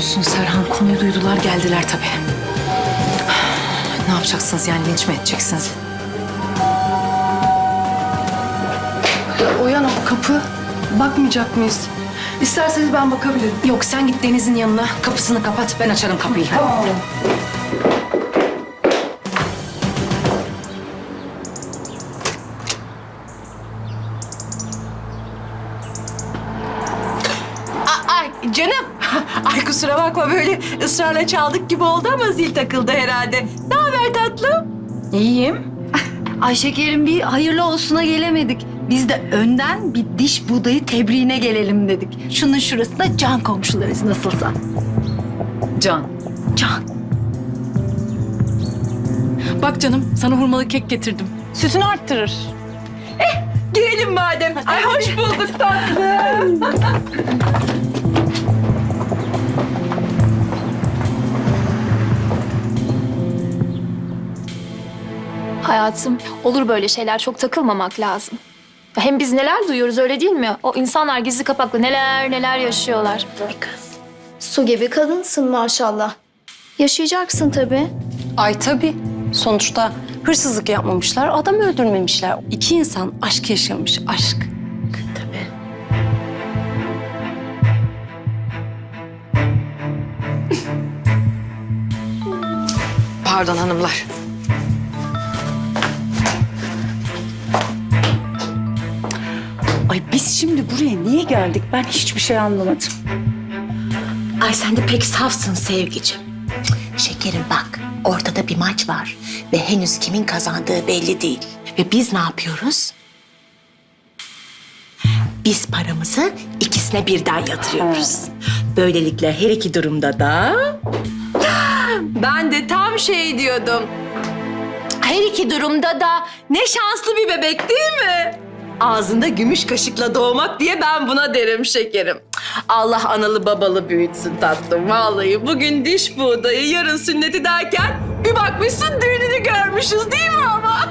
olsun Serhan. Konuyu duydular geldiler tabii. Ne yapacaksınız yani linç mi edeceksiniz? Uyan o kapı. Bakmayacak mıyız? İsterseniz ben bakabilirim. Yok sen git Deniz'in yanına kapısını kapat ben açarım kapıyı. Ay canım. Ay kusura bakma böyle ısrarla çaldık gibi oldu ama zil takıldı herhalde. Ne haber tatlım? İyiyim. Ay şekerim bir hayırlı olsuna gelemedik. Biz de önden bir diş budayı tebriğine gelelim dedik. Şunun şurasında can komşularız nasılsa. Can. Can. Bak canım sana hurmalı kek getirdim. Sütünü arttırır. Girelim madem. Ay hoş bulduk tatlım. Hayatım olur böyle şeyler çok takılmamak lazım. Ya Hem biz neler duyuyoruz öyle değil mi? O insanlar gizli kapaklı neler neler yaşıyorlar. Su gibi kadınsın maşallah. Yaşayacaksın tabii. Ay tabii. Sonuçta hırsızlık yapmamışlar, adam öldürmemişler. İki insan aşk yaşamış, aşk. Pardon hanımlar. Niye geldik? Ben hiçbir şey anlamadım. Ay sen de pek safsın sevgicim. Şekerim bak ortada bir maç var ve henüz kimin kazandığı belli değil. Ve biz ne yapıyoruz? Biz paramızı ikisine birden yatırıyoruz. Böylelikle her iki durumda da Ben de tam şey diyordum. Her iki durumda da ne şanslı bir bebek değil mi? Ağzında gümüş kaşıkla doğmak diye ben buna derim şekerim. Allah analı babalı büyütsün tatlım. Vallahi bugün diş buğdayı, yarın sünneti derken bir bakmışsın düğününü görmüşüz değil mi ama?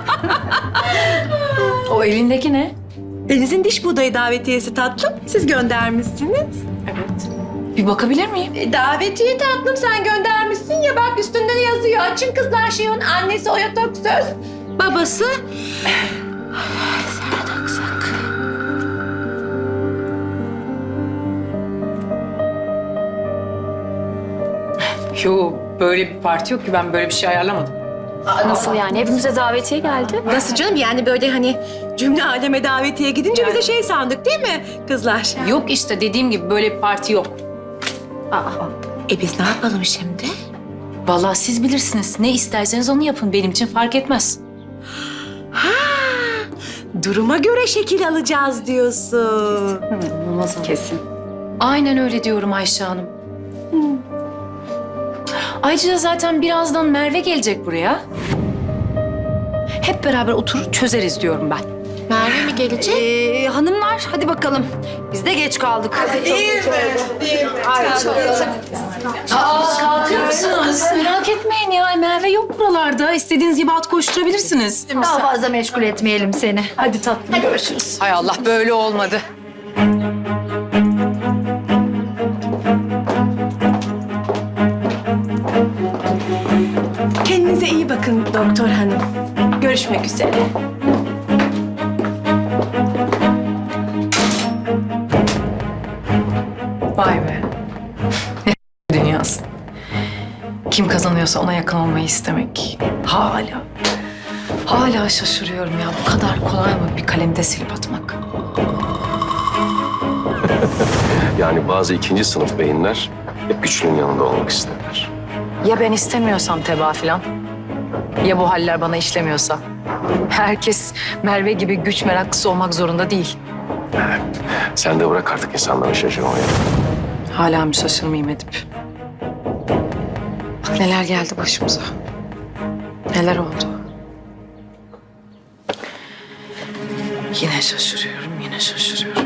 O elindeki ne? Deniz'in diş buğdayı davetiyesi tatlım. Siz göndermişsiniz. Bir bakabilir miyim? E, davetiye tatlım sen göndermişsin ya bak üstünde ne yazıyor. Açın kızlar şeyin annesi Oya Töksöz. Babası Yo böyle bir parti yok ki ben böyle bir şey ayarlamadım. Nasıl yani? Hepimize davetiye geldi. Nasıl canım yani böyle hani cümle aleme davetiye gidince bize şey sandık değil mi kızlar? Yok işte dediğim gibi böyle bir parti yok. E biz ne yapalım şimdi? Vallahi siz bilirsiniz. Ne isterseniz onu yapın. Benim için fark etmez. Duruma göre şekil alacağız diyorsun. Kesin. Aynen öyle diyorum Ayşe Hanım. Ayrıca zaten birazdan Merve gelecek buraya. Hep beraber oturup çözeriz diyorum ben. Merve mi gelecek? Ee, hanımlar hadi bakalım. Biz de geç kaldık. Kalkıyor musunuz? Merak etmeyin ya. Merve yok buralarda. İstediğiniz gibi at koşturabilirsiniz. Daha fazla meşgul etmeyelim seni. Hadi tatlım görüşürüz. Hay Allah böyle olmadı. Doktor hanım. Görüşmek üzere. Vay be. Ne dünyası. Kim kazanıyorsa ona yakın olmayı istemek. Hala. Hala şaşırıyorum ya. Bu kadar kolay mı bir kalemde silip atmak? Yani bazı ikinci sınıf beyinler hep güçlünün yanında olmak isterler. Ya ben istemiyorsam teba filan? Ya bu haller bana işlemiyorsa? Herkes Merve gibi güç meraklısı olmak zorunda değil. Sen de bırak artık insanları şaşırmayı. Hala mı şaşırmayayım Edip? Bak neler geldi başımıza. Neler oldu. Yine şaşırıyorum, yine şaşırıyorum.